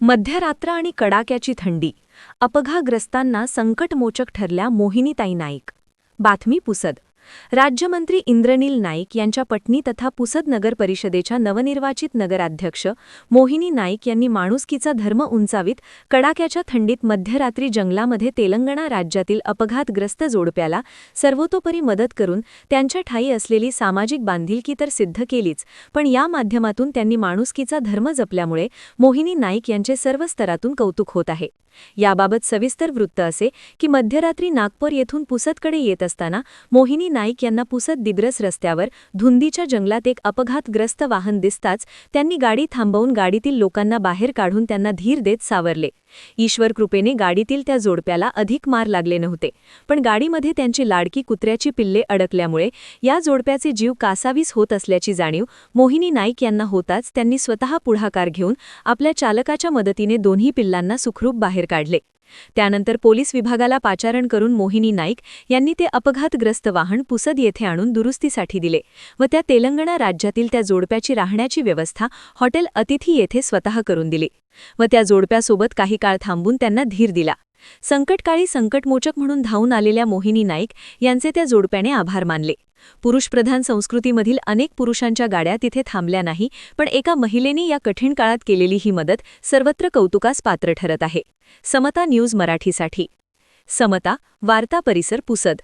मध्यरात्र आणि कडाक्याची थंडी अपघातग्रस्तांना संकटमोचक ठरल्या मोहिनीताई नाईक. बातमी पुसद. राज्यमंत्री इंद्रनील नाईक यांच्या पत्नी तथा पुसद नगर परिषदेच्या नवनिर्वाचित नगराध्यक्ष मोहिनी नाईक यांनी माणुसकीचा धर्म उंचावीत कडाक्याच्या थंडीत मध्यरात्री जंगलामध्ये तेलंगणा राज्यातील अपघातग्रस्त जोडप्याला सर्वतोपरी मदत करून त्यांच्या ठाई असलेली सामाजिक बांधिलकी तर सिद्ध केलीच पण या माध्यमातून त्यांनी माणुसकीचा धर्म जपल्यामुळे मोहिनी नाईक यांचे सर्व स्तरातून कौतुक होत आहे. याबाबत सविस्तर वृत्त असे की मध्यरात्री नागपूर येथून पुसदकडे येत असताना मोहिनी नाईक यांना पुसत दिग्रस रस्त्यावर धुंदीच्या जंगलात एक अपघातग्रस्त वाहन दिसताच त्यांनी गाडी थांबवून गाडीतील लोकांना बाहेर काढून त्यांना धीर देत सावरले. ईश्वर कृपेने गाडीतील त्या जोडप्याला अधिक मार लागले नव्हते पण गाडीमध्ये त्यांची लाडकी कुत्र्याची पिल्ले अडकल्यामुळे या जोडप्याचे जीव कासावीस होत असल्याची जाणीव मोहिनी नाईक यांना होताच त्यांनी स्वतः पुढाकार घेऊन आपल्या चालकाच्या मदतीने दोन्ही पिल्लांना सुखरूप बाहेर काढले. त्यानंतर पोलीस विभागाला पाचारण करून मोहिनी नाईक यांनी ते अपघातग्रस्त वाहन पुसद येथे आणून दुरुस्तीसाठी दिले व त्या तेलंगणा राज्यातील त्या जोडप्याची राहण्याची व्यवस्था हॉटेल अतिथी येथे स्वतः करून दिली व त्या जोडप्यासोबत काही काळ थांबून त्यांना धीर दिला. संकटकाळी संकटमोचक म्हणून धावून आलेल्या मोहिनी नाईक यांचे त्या जोडप्याने आभार मानले. पुरुषप्रधान संस्कृतीमधील अनेक पुरुषांच्या गाड्या तिथे थांबल्या नाही पण एका महिलेने या कठीण काळात केलेली ही मदत सर्वत्र कौतुकास पात्र ठरत आहे. समता न्यूज मराठीसाठी. समता वार्ता परिसर पुसद.